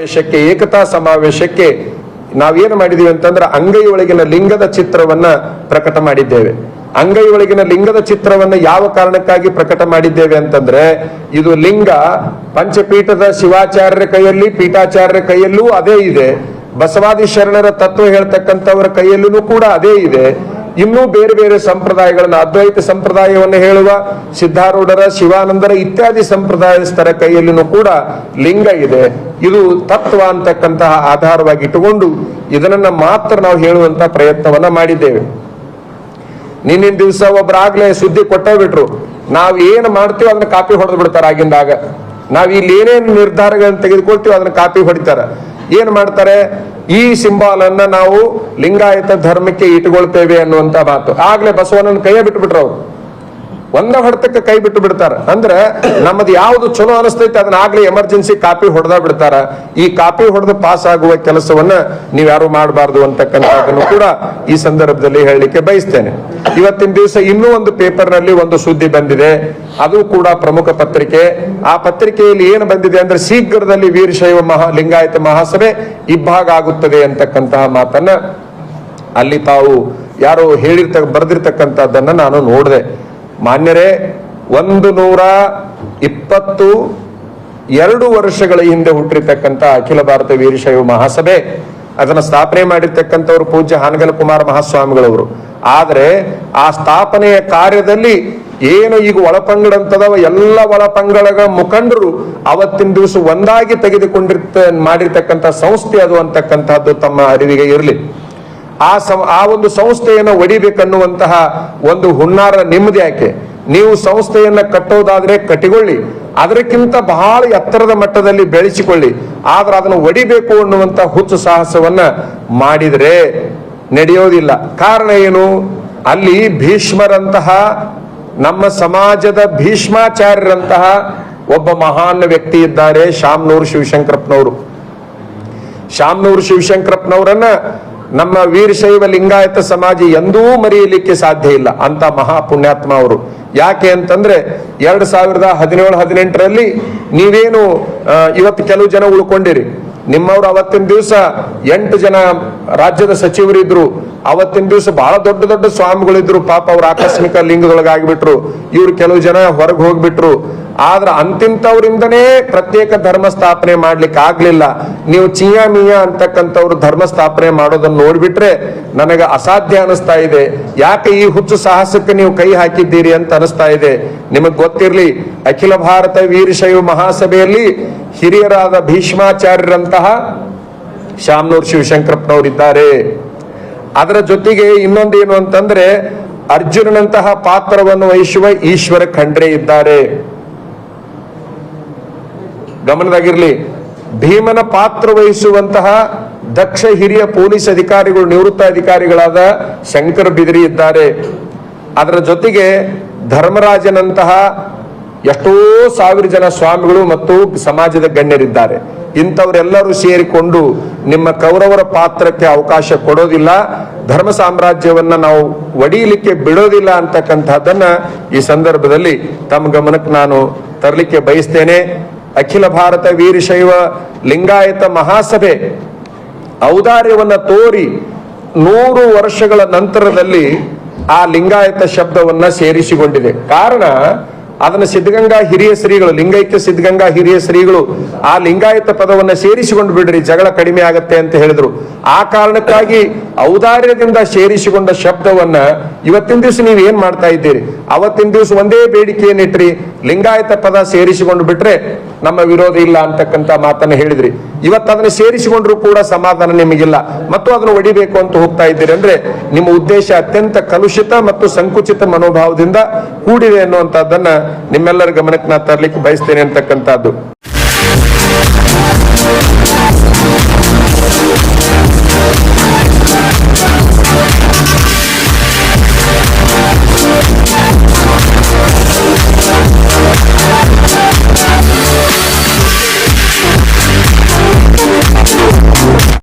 ಸಮಾವೇಶಕ್ಕೆ, ಏಕತಾ ಸಮಾವೇಶಕ್ಕೆ ನಾವೇನು ಮಾಡಿದೀವಿ ಅಂತಂದ್ರೆ ಅಂಗೈ ಒಳಗಿನ ಲಿಂಗದ ಚಿತ್ರವನ್ನ ಪ್ರಕಟ ಮಾಡಿದ್ದೇವೆ. ಅಂಗೈ ಒಳಗಿನ ಲಿಂಗದ ಚಿತ್ರವನ್ನ ಯಾವ ಕಾರಣಕ್ಕಾಗಿ ಪ್ರಕಟ ಮಾಡಿದ್ದೇವೆ ಅಂತಂದ್ರೆ, ಇದು ಲಿಂಗ ಪಂಚಪೀಠದ ಶಿವಾಚಾರ್ಯರ ಕೈಯಲ್ಲಿ, ಪೀಠಾಚಾರ್ಯರ ಕೈಯಲ್ಲೂ ಅದೇ ಇದೆ. ಬಸವಾದಿ ಶರಣರ ತತ್ವ ಹೇಳ್ತಕ್ಕಂಥವರ ಕೈಯಲ್ಲೂ ಕೂಡ ಅದೇ ಇದೆ. ಇನ್ನೂ ಬೇರೆ ಬೇರೆ ಸಂಪ್ರದಾಯಗಳನ್ನ, ಅದ್ವೈತ ಸಂಪ್ರದಾಯವನ್ನು ಹೇಳುವ ಸಿದ್ಧಾರೂಢರ, ಶಿವಾನಂದರ ಇತ್ಯಾದಿ ಸಂಪ್ರದಾಯಸ್ಥರ ಕೈಯಲ್ಲಿನೂ ಕೂಡ ಲಿಂಗ ಇದೆ. ಇದು ತತ್ವ ಅಂತಕ್ಕಂತಹ ಆಧಾರವಾಗಿ ಇಟ್ಟುಕೊಂಡು ಇದನ್ನ ಮಾತ್ರ ನಾವು ಹೇಳುವಂತ ಪ್ರಯತ್ನವನ್ನ ಮಾಡಿದ್ದೇವೆ. ನಿನ್ನಿನ ದಿವಸ ಒಬ್ರಾಗ್ಲೇ ಸುದ್ದಿ ಕೊಟ್ಟೇ ಬಿಟ್ರು. ನಾವ್ ಏನ್ ಮಾಡ್ತೀವೋ ಅದನ್ನ ಕಾಪಿ ಹೊಡೆದು ಬಿಡ್ತಾರ ಆಗಿಂದಾಗ. ನಾವ್ ಇಲ್ಲಿ ಏನೇನು ನಿರ್ಧಾರಗಳನ್ನ ತೆಗೆದುಕೊಳ್ತೀವಿ ಅದನ್ನ ಕಾಪಿ ಹೊಡಿತಾರ. ಏನ್ ಮಾಡ್ತಾರೆ? ಈ ಸಿಂಬಾಲ್ ಅನ್ನ ನಾವು ಲಿಂಗಾಯತ ಧರ್ಮಕ್ಕೆ ಇಟ್ಕೊಳ್ತೇವೆ ಅನ್ನುವಂತ ಮಾತು. ಆಗ್ಲೇ ಬಸವಣ್ಣನ ಬಿಟ್ಟು ಬಿಟ್ಬಿಟ್ರು ಅವ್ರು. ಒಂದ ಹೊಡೆತಕ್ಕೆ ಕೈ ಬಿಟ್ಟು ಬಿಡ್ತಾರ. ಅಂದ್ರೆ ನಮ್ಮದು ಯಾವ್ದು ಚಲೋ ಅನಿಸ್ತೈತೆ, ಅದನ್ನ ಆಗ್ಲಿ ಎಮರ್ಜೆನ್ಸಿ ಕಾಪಿ ಹೊಡೆದ ಬಿಡ್ತಾರ. ಈ ಕಾಪಿ ಹೊಡೆದು ಪಾಸ್ ಆಗುವ ಕೆಲಸವನ್ನ ನೀವ್ಯಾರು ಮಾಡಬಾರ್ದು ಅಂತಕ್ಕಂಥದ್ದನ್ನು ಕೂಡ ಈ ಸಂದರ್ಭದಲ್ಲಿ ಹೇಳಲಿಕ್ಕೆ ಬಯಸ್ತೇನೆ. ಇವತ್ತಿನ ದಿವಸ ಇನ್ನೂ ಒಂದು ಪೇಪರ್ನಲ್ಲಿ ಒಂದು ಸುದ್ದಿ ಬಂದಿದೆ. ಅದು ಕೂಡ ಪ್ರಮುಖ ಪತ್ರಿಕೆ. ಆ ಪತ್ರಿಕೆಯಲ್ಲಿ ಏನು ಬಂದಿದೆ ಅಂದ್ರೆ ಶೀಘ್ರದಲ್ಲಿ ವೀರಶೈವ ಮಹಾ, ಲಿಂಗಾಯತ ಮಹಾಸಭೆ ಇಬ್ಬಾಗ ಆಗುತ್ತದೆ ಅಂತಕ್ಕಂತಹ ಮಾತನ್ನ ಅಲ್ಲಿ ತಾವು ಯಾರೋ ಹೇಳಿರ್ತ, ಬರೆದಿರ್ತಕ್ಕಂಥದ್ದನ್ನ ನಾನು ನೋಡಿದೆ. ಮಾನ್ಯರೇ, ಒಂದು ನೂರ ಇಪ್ಪತ್ತು ಎರಡು ವರ್ಷಗಳ ಹಿಂದೆ ಹುಟ್ಟಿರ್ತಕ್ಕಂಥ ಅಖಿಲ ಭಾರತ ವೀರಶೈವ ಮಹಾಸಭೆ, ಅದನ್ನ ಸ್ಥಾಪನೆ ಮಾಡಿರ್ತಕ್ಕಂಥವ್ರು ಪೂಜ್ಯ ಹಾನಗಲ್ ಕುಮಾರ ಮಹಾಸ್ವಾಮಿಗಳವರು. ಆದ್ರೆ ಆ ಸ್ಥಾಪನೆಯ ಕಾರ್ಯದಲ್ಲಿ ಏನು ಈಗ ಒಳಪಂಗಡಂತದವ ಎಲ್ಲ ಒಳಪಂಗಡಗಳ ಮುಖಂಡರು ಅವತ್ತಿನ ದಿವಸ ಒಂದಾಗಿ ತೆಗೆದುಕೊಂಡಿರ್ತ ಮಾಡಿರ್ತಕ್ಕಂಥ ಸಂಸ್ಥೆ ಅದು ಅಂತಕ್ಕಂಥದ್ದು ತಮ್ಮ ಅರಿವಿಗೆ ಇರಲಿ. ಆ ಸಂ, ಆ ಒಂದು ಸಂಸ್ಥೆಯನ್ನು ಒಡಿಬೇಕನ್ನುವಂತಹ ಒಂದು ಹುನ್ನಾರ ನಿಮ್ಮದು ಯಾಕೆ? ನೀವು ಸಂಸ್ಥೆಯನ್ನ ಕಟ್ಟೋದಾದ್ರೆ ಕಟ್ಟಿಕೊಳ್ಳಿ. ಅದಕ್ಕಿಂತ ಬಹಳ ಎತ್ತರದ ಮಟ್ಟದಲ್ಲಿ ಬೆಳೆಸಿಕೊಳ್ಳಿ. ಆದ್ರೆ ಅದನ್ನು ಒಡಿಬೇಕು ಅನ್ನುವಂತ ಹುಚ್ಚು ಸಾಹಸವನ್ನ ಮಾಡಿದ್ರೆ ನಡೆಯೋದಿಲ್ಲ. ಕಾರಣ ಏನು? ಅಲ್ಲಿ ಭೀಷ್ಮರಂತಹ, ನಮ್ಮ ಸಮಾಜದ ಭೀಷ್ಮಾಚಾರ್ಯರಂತಹ ಒಬ್ಬ ಮಹಾನ್ ವ್ಯಕ್ತಿ ಇದ್ದಾರೆ, ಶಾಮ್ನೂರು ಶಿವಶಂಕರಪ್ಪನವರು. ಶಾಮ್ನೂರು ಶಿವಶಂಕರಪ್ಪನವರನ್ನ ನಮ್ಮ ವೀರಶೈವ ಲಿಂಗಾಯತ ಸಮಾಜ ಎಂದೂ ಮರೆಯಲಿಕ್ಕೆ ಸಾಧ್ಯ ಇಲ್ಲ. ಅಂತ ಮಹಾ ಪುಣ್ಯಾತ್ಮ ಅವರು. ಯಾಕೆ ಅಂತಂದ್ರೆ, ಎರಡ್ ಸಾವಿರದ ಹದಿನೇಳು, ಹದಿನೆಂಟರಲ್ಲಿ ನೀವೇನು ಇವತ್ತು ಕೆಲವು ಜನ ಉಳ್ಕೊಂಡಿರಿ. ನಿಮ್ಮವ್ರು ಅವತ್ತಿನ ದಿವಸ ಎಂಟು ಜನ ರಾಜ್ಯದ ಸಚಿವರಿದ್ರು. ಅವತ್ತಿನ ದಿವಸ ಬಹಳ ದೊಡ್ಡ ದೊಡ್ಡ ಸ್ವಾಮಿಗಳಿದ್ರು. ಪಾಪ ಅವ್ರ ಆಕಸ್ಮಿಕ ಲಿಂಗದೊಳಗಾಗ್ಬಿಟ್ರು ಇವ್ರು ಕೆಲವು ಜನ ಹೊರಗೆ ಹೋಗ್ಬಿಟ್ರು. ಆದ್ರ ಅಂತಿಂತವ್ರಿಂದನೇ ಪ್ರತ್ಯೇಕ ಧರ್ಮ ಸ್ಥಾಪನೆ ಮಾಡ್ಲಿಕ್ಕೆ ಆಗ್ಲಿಲ್ಲ ನೀವು ಚಿಯಾ ಮಿಯಾ ಅಂತಕ್ಕಂಥವ್ರು ಧರ್ಮ ಸ್ಥಾಪನೆ ಮಾಡೋದನ್ನ ನೋಡ್ಬಿಟ್ರೆ ನನಗೆ ಅಸಾಧ್ಯ ಅನಿಸ್ತಾ ಇದೆ. ಯಾಕೆ ಈ ಹುಚ್ಚು ಸಾಹಸಕ್ಕೆ ನೀವು ಕೈ ಹಾಕಿದ್ದೀರಿ ಅಂತ ಅನಿಸ್ತಾ ಇದೆ. ನಿಮಗ್ ಗೊತ್ತಿರ್ಲಿ, ಅಖಿಲ ಭಾರತ ವೀರಶೈವ ಮಹಾಸಭೆಯಲ್ಲಿ ಹಿರಿಯರಾದ ಭೀಷ್ಮಾಚಾರ್ಯರಂತಹ ಶಾಮನೂರ್ ಶಿವಶಂಕರಪ್ಪನವರಿದ್ದಾರೆ. ಅದರ ಜೊತೆಗೆ ಇನ್ನೊಂದೇನು ಅಂತಂದ್ರೆ ಅರ್ಜುನನಂತಹ ಪಾತ್ರವನ್ನು ವಹಿಸುವ ಈಶ್ವರ ಖಂಡ್ರೆ ಇದ್ದಾರೆ. ಗಮನದಾಗಿರ್ಲಿ, ಭೀಮನ ಪಾತ್ರ ವಹಿಸುವಂತಹ ದಕ್ಷ ಹಿರಿಯ ಪೊಲೀಸ್ ಅಧಿಕಾರಿಗಳು, ನಿವೃತ್ತ ಅಧಿಕಾರಿಗಳಾದ ಶಂಕರ್ ಬಿದಿರಿ ಇದ್ದಾರೆ. ಅದರ ಜೊತೆಗೆ ಧರ್ಮರಾಜನಂತಹ ಎಷ್ಟೋ ಸಾವಿರ ಜನ ಸ್ವಾಮಿಗಳು ಮತ್ತು ಸಮಾಜದ ಗಣ್ಯರಿದ್ದಾರೆ. ಇಂಥವರೆಲ್ಲರೂ ಸೇರಿಕೊಂಡು ನಿಮ್ಮ ಕೌರವರ ಪಾತ್ರಕ್ಕೆ ಅವಕಾಶ ಕೊಡೋದಿಲ್ಲ. ಧರ್ಮ ಸಾಮ್ರಾಜ್ಯವನ್ನ ನಾವು ಒಡೆಯಲಿಕ್ಕೆ ಬಿಡೋದಿಲ್ಲ ಅಂತಕ್ಕಂಥದ್ದನ್ನ ಈ ಸಂದರ್ಭದಲ್ಲಿ ತಮ್ಮ ಗಮನಕ್ಕೆ ನಾನು ತರಲಿಕ್ಕೆ ಬಯಸ್ತೇನೆ. ಅಖಿಲ ಭಾರತ ವೀರಶೈವ ಲಿಂಗಾಯತ ಮಹಾಸಭೆ ಔದಾರ್ಯವನ್ನ ತೋರಿ ನೂರು ವರ್ಷಗಳ ನಂತರದಲ್ಲಿ ಆ ಲಿಂಗಾಯತ ಶಬ್ದವನ್ನ ಸೇರಿಸಿಕೊಂಡಿದೆ. ಕಾರಣ ಅದನ್ನ ಸಿದ್ಧಗಂಗಾ ಹಿರಿಯ ಶ್ರೀಗಳು, ಲಿಂಗೈಕ್ಯ ಸಿದ್ಧಗಂಗಾ ಹಿರಿಯ ಶ್ರೀಗಳು ಆ ಲಿಂಗಾಯತ ಪದವನ್ನ ಸೇರಿಸಿಕೊಂಡು ಬಿಡ್ರಿ, ಜಗಳ ಕಡಿಮೆ ಆಗತ್ತೆ ಅಂತ ಹೇಳಿದ್ರು. ಆ ಕಾರಣಕ್ಕಾಗಿ ಔದಾರ್ಯದಿಂದ ಸೇರಿಸಿಕೊಂಡ ಶಬ್ದವನ್ನ ಇವತ್ತಿನ ದಿವಸ ನೀವು ಏನ್ ಮಾಡ್ತಾ ಇದ್ದೀರಿ? ಅವತ್ತಿನ ದಿವಸ ಒಂದೇ ಬೇಡಿಕೆಯನ್ನಿಟ್ರಿ ಲಿಂಗಾಯತ ಪದ ಸೇರಿಸಿಕೊಂಡು ಬಿಟ್ರೆ ನಮ್ಮ ವಿರೋಧ ಇಲ್ಲ ಅಂತಕ್ಕಂತ ಮಾತನ್ನ ಹೇಳಿದ್ರಿ. ಇವತ್ತು ಅದನ್ನ ಸೇರಿಸಿಕೊಂಡ್ರು ಕೂಡ ಸಮಾಧಾನ ನಿಮಗಿಲ್ಲ. ಮತ್ತು ಅದನ್ನು ಒಡಿಬೇಕು ಅಂತ ಹೋಗ್ತಾ ಇದ್ದೀರಿ ಅಂದ್ರೆ ನಿಮ್ಮ ಉದ್ದೇಶ ಅತ್ಯಂತ ಕಲುಷಿತ ಮತ್ತು ಸಂಕುಚಿತ ಮನೋಭಾವದಿಂದ ಕೂಡಿದೆ ಅನ್ನುವಂಥದ್ದನ್ನ ನಿಮ್ಮೆಲ್ಲರ ಗಮನಕ್ಕೆ ನಾ ತರಲಿಕ್ಕೆ ಬಯಸ್ತೇನೆ ಅಂತಕ್ಕಂಥದ್ದು.